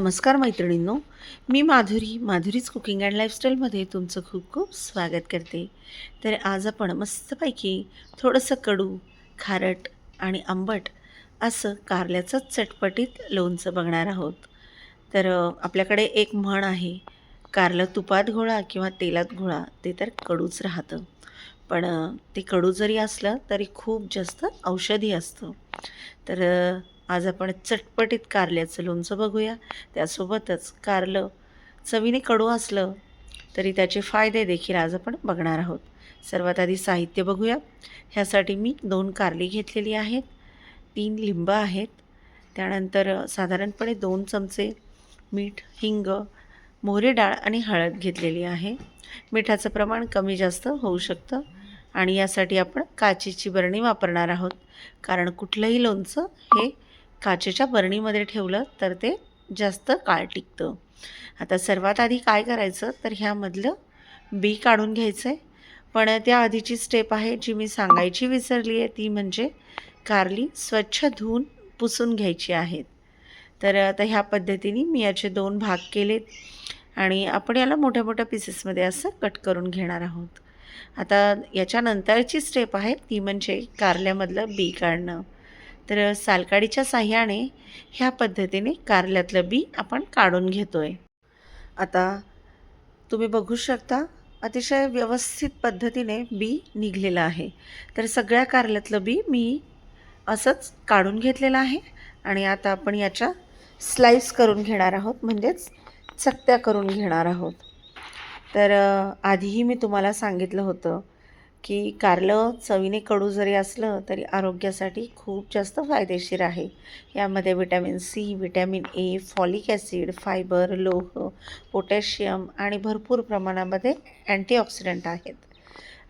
नमस्कार मैत्रिणींनो. मी माधुरी माधुरीज कुकिंग अँड लाईफस्टाईलमध्ये तुमचं खूप खूप स्वागत करते. तर आज आपण मस्तपैकी थोडंसं कडू खारट आणि आंबट असं कारल्याचं चटपटीत लोणचं बघणार आहोत. तर आपल्याकडे एक म्हण आहे कारलं तुपात घोळा किंवा तेलात घोळा ते तर कडूच राहतं. पण ते कडू जरी असलं तरी खूप जास्त औषधी असतं. तर आज आपण चटपटीत कारल्याचं लोणचं बघूया. त्यासोबतच कारलं चवीने कडू असलं तरी त्याचे फायदे देखील आज आपण बघणार आहोत. सर्वात आधी साहित्य बघूया. ह्यासाठी मी दोन कारली घेतलेली आहेत. तीन लिंब आहेत. त्यानंतर साधारणपणे दोन चमचे मीठ हिंग मोहरी डाळ आणि हळद घेतलेली आहे. मिठाचं प्रमाण कमी जास्त होऊ शकतं आणि यासाठी आपण काचेची बरणी वापरणार आहोत. कारण कुठलंही लोणचं हे काचेच्या बरणीमध्ये ठेवलं तर ते जास्त काळ टिकतं. आता सर्वात आधी काय करायचं? तर ह्यामधलं बी काढून घ्यायचं आहे पण त्या आधीची स्टेप आहे जी मी सांगायची विसरली आहे ती म्हणजे कारली स्वच्छ धुवून पुसून घ्यायची आहेत. तर आता ह्या पद्धतीने मी याचे दोन भाग केलेत आणि आपण याला मोठ्या मोठ्या पीसेसमध्ये असं कट करून घेणार आहोत. आता याच्यानंतरची स्टेप आहे ती म्हणजे कारल्यामधलं बी काढणं. तर सालकाडीच्या साह्याने ह्या पद्धतीने कारल्यातलं बी आपण काढून घेतो आहे आता तुम्ही बघू शकता अतिशय व्यवस्थित पद्धतीने बी निघलेलं आहे. तर सगळ्या कारल्यातलं बी मी असंच काढून घेतलेलं आहे आणि आता आपण याच्या स्लाईस करून घेणार आहोत म्हणजेच चकत्या करून घेणार आहोत. तर आधीही मी तुम्हाला सांगितलं होतं की कारलं चवीने कडू जरी असलं तरी आरोग्यासाठी खूप जास्त फायदेशीर आहे. यामध्ये vitamin C vitamin A folic acid fibre लोह पोटॅशियम आणि भरपूर प्रमाणामध्ये अँटीऑक्सिडंट आहेत.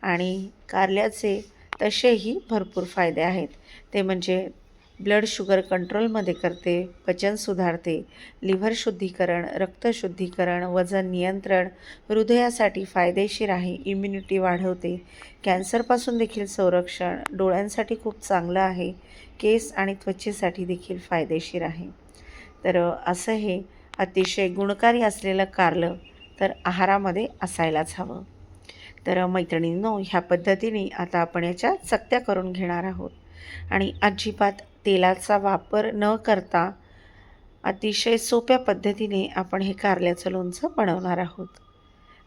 आणि कारल्याचे तसेही भरपूर फायदे आहेत. ते म्हणजे ब्लड शुगर कंट्रोलमध्ये करते पचन सुधारते लिव्हर शुद्धीकरण रक्तशुद्धीकरण वजन नियंत्रण हृदयासाठी फायदेशीर आहे इम्युनिटी वाढवते. कॅन्सरपासून देखील संरक्षण डोळ्यांसाठी खूप चांगलं आहे केस आणि त्वचेसाठी देखील फायदेशीर आहे. तर असं हे अतिशय गुणकारी असलेलं कारलं तर आहारामध्ये असायलाच हवं. तर मैत्रिणींनो ह्या पद्धतीने आता आपण याच्या चकत्या करून घेणार आहोत. आणि अजिबात तेलाचा वापर न करता अतिशय सोप्या पद्धतीने आपण हे कारल्याचं लोणचं बनवणार आहोत.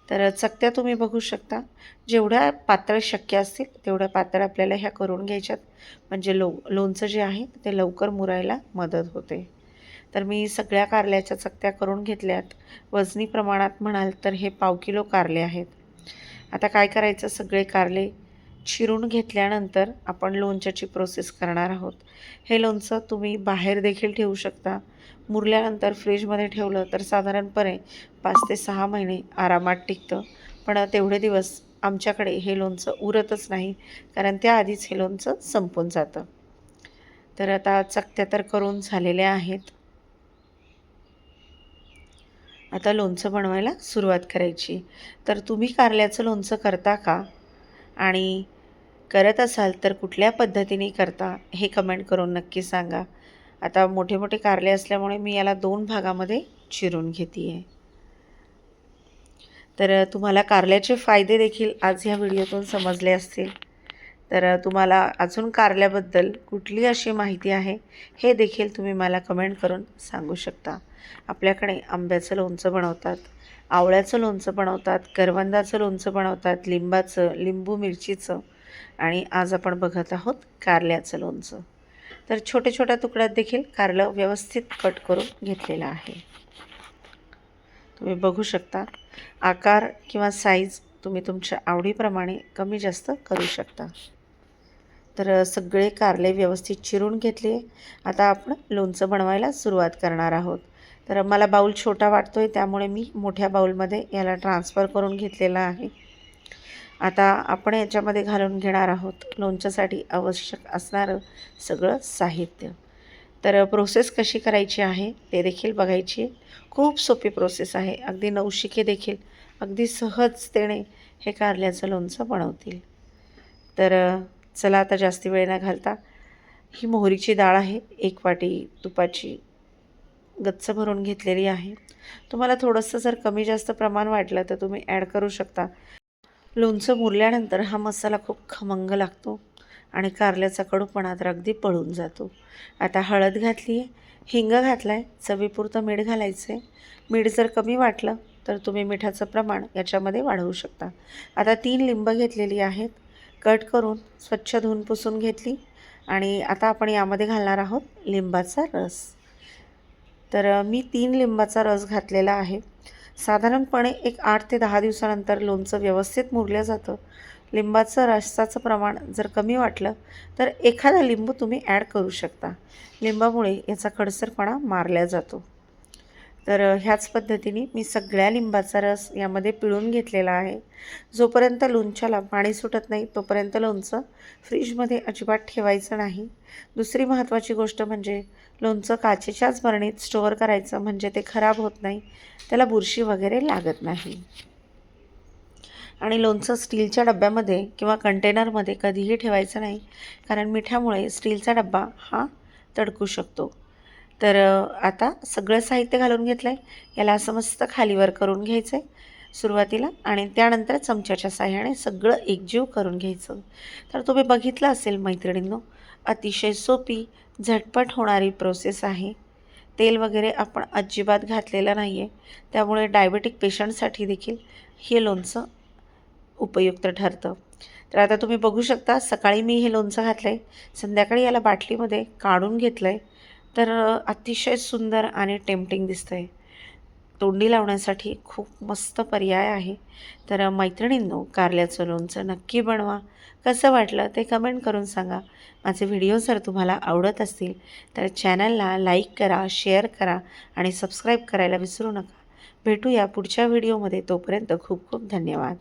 तर चकत्या तुम्ही बघू शकता. जेवढ्या पातळ शक्य असतील तेवढ्या पातळ आपल्याला ह्या करून घ्यायच्यात. म्हणजे लो लोणचं जे आहे ते लवकर मुरायला मदत होते. तर मी सगळ्या कारल्याच्या चकत्या करून घेतल्यात. वजनी प्रमाणात म्हणाल तर हे पाव किलो कारले आहेत. आता काय करायचं? सगळे कारले चिरून घेतल्यानंतर आपण लोणच्याची प्रोसेस करणार आहोत. हे लोणचं तुम्ही बाहेर देखील ठेवू शकता. मुरल्यानंतर फ्रीजमध्ये ठेवलं तर साधारणपणे पाच ते सहा महिने आरामात टिकतं. पण तेवढे दिवस आमच्याकडे हे लोणचं उरतच नाही कारण त्याआधीच हे लोणचं संपून जातं. तर आता चकत्या तर करून झालेल्या आहेत. आता लोणचं बनवायला सुरुवात करायची. तर तुम्ही कारल्याचं लोणचं करता का? आणि करत असाल तर कुठल्या पद्धतीने करता हे कमेंट करून नक्की सांगा. आता मोठे मोठे कारले असल्यामुळे मी याला दोन भागामध्ये चिरून घेते आहे तर तुम्हाला कारल्याचे फायदे देखील आज ह्या व्हिडिओतून समजले असतील. तर तुम्हाला अजून कारल्याबद्दल कुठली अशी माहिती आहे हे देखील तुम्ही मला कमेंट करून सांगू शकता. आपल्याकडे आंब्याचं लोणचं बनवतात आवळ्याचं लोणचं बनवतात करवंदाचं लोणचं बनवतात लिंबाचं लिंबू मिरचीचं आणि आज आपण बघत आहोत कारल्याचं लोणचं. तर छोट्या छोट्या तुकड्यात देखील कारलं व्यवस्थित कट करून घेतलेलं आहे. तुम्ही बघू शकता आकार किंवा साईज तुम्ही तुमच्या आवडीप्रमाणे कमी जास्त करू शकता. तर सगळे कारले व्यवस्थित चिरून घेतले. आता आपण लोणचं बनवायला सुरुवात करणार आहोत. तर मला बाऊल छोटा वाटतो आहे त्यामुळे मी मोठ्या बाऊलमध्ये याला ट्रान्सफर करून घेतलेला आहे. आता आपण याच्यामध्ये घालून घेणार आहोत. लोणच्यासाठी आवश्यक असणारं सगळं साहित्य. तर प्रोसेस कशी करायची आहे ते देखील बघायची. खूप सोपी प्रोसेस आहे. अगदी नवशिके देखील अगदी सहजतेने हे कारल्याचं लोणचं बनवतील. तर चला आता जास्ती वेळ न घालता ही मोहरीची डाळ आहे. एक वाटी तुपाची गच्च भरून घेतलेली आहे. तुम्हाला थोडंसं जर कमी जास्त प्रमाण वाटलं तर तुम्ही ॲड करू शकता. लोणचं मुरल्यानंतर हा मसाला खूप खमंग लागतो आणि कारल्याचा कडूपणा तर अगदी पळून जातो. आता हळद घातली आहे हिंग घातला आहे चवीपुरतं मीठ घालायचं आहे मीठ जर कमी वाटलं तर तुम्ही मिठाचं प्रमाण याच्यामध्ये वाढवू शकता. आता तीन लिंब घेतलेली आहेत. कट करून स्वच्छ धुवून पुसून घेतली आणि आता आपण यामध्ये घालणार आहोत लिंबाचा रस. तर मी तीन लिंबाचा रस घातलेला आहे. साधारणपणे एक आठ ते दहा दिवसानंतर लोणचं व्यवस्थित मुरलं जातं. लिंबाचं रसाचं प्रमाण जर कमी वाटलं तर एखादा लिंबू तुम्ही ॲड करू शकता. लिंबामुळे याचा खडसरपणा मारला जातो. तर ह्याच पद्धतीने मी सगळ्या लिंबाचा रस यामध्ये पिळून घेतलेला आहे. जोपर्यंत लोणच्याला पाणी सुटत नाही तोपर्यंत लोणचं फ्रीजमध्ये अजिबात ठेवायचं नाही. दुसरी महत्त्वाची गोष्ट म्हणजे लोणचं काचेच्याच बरणीत स्टोअर करायचं म्हणजे ते खराब होत नाही त्याला बुरशी वगैरे लागत नाही. आणि लोणचं स्टीलच्या डब्यामध्ये किंवा कंटेनरमध्ये कधीही ठेवायचं नाही कारण मिठामुळे स्टीलचा डब्बा हा तडकू शकतो. तर आता सगळं साहित्य घालून घेतलं आहे याला असं मस्त खालीवर करून घ्यायचं आहे सुरुवातीला आणि त्यानंतर चमच्याच्या साह्याने सगळं एकजीव करून घ्यायचं. तर तुम्ही बघितलं असेल मैत्रिणींनो अतिशय सोपी झटपट होणारी प्रोसेस आहे. तेल वगैरे आपण अजिबात घातलेलं नाही आहे त्यामुळे डायबेटिक पेशंटसाठी देखील हे लोणचं उपयुक्त ठरतं. तर आता तुम्ही बघू शकता सकाळी मी हे लोणचं घातलं आहे संध्याकाळी याला बाटलीमध्ये काढून घेतलं आहे तर अतिशय सुंदर आणि टेम्पटिंग दिसतं आहे तोंडी लावण्यासाठी खूप मस्त पर्याय आहे. तर मैत्रिणींनो कारल्याचं लोणचं नक्की बनवा. कसं वाटलं ते कमेंट करून सांगा. माझे व्हिडिओ जर तुम्हाला आवडत असतील तर चॅनलला लाईक करा शेअर करा आणि सबस्क्राईब करायला विसरू नका. भेटूया पुढच्या व्हिडिओमध्ये तोपर्यंत खूप खूप धन्यवाद.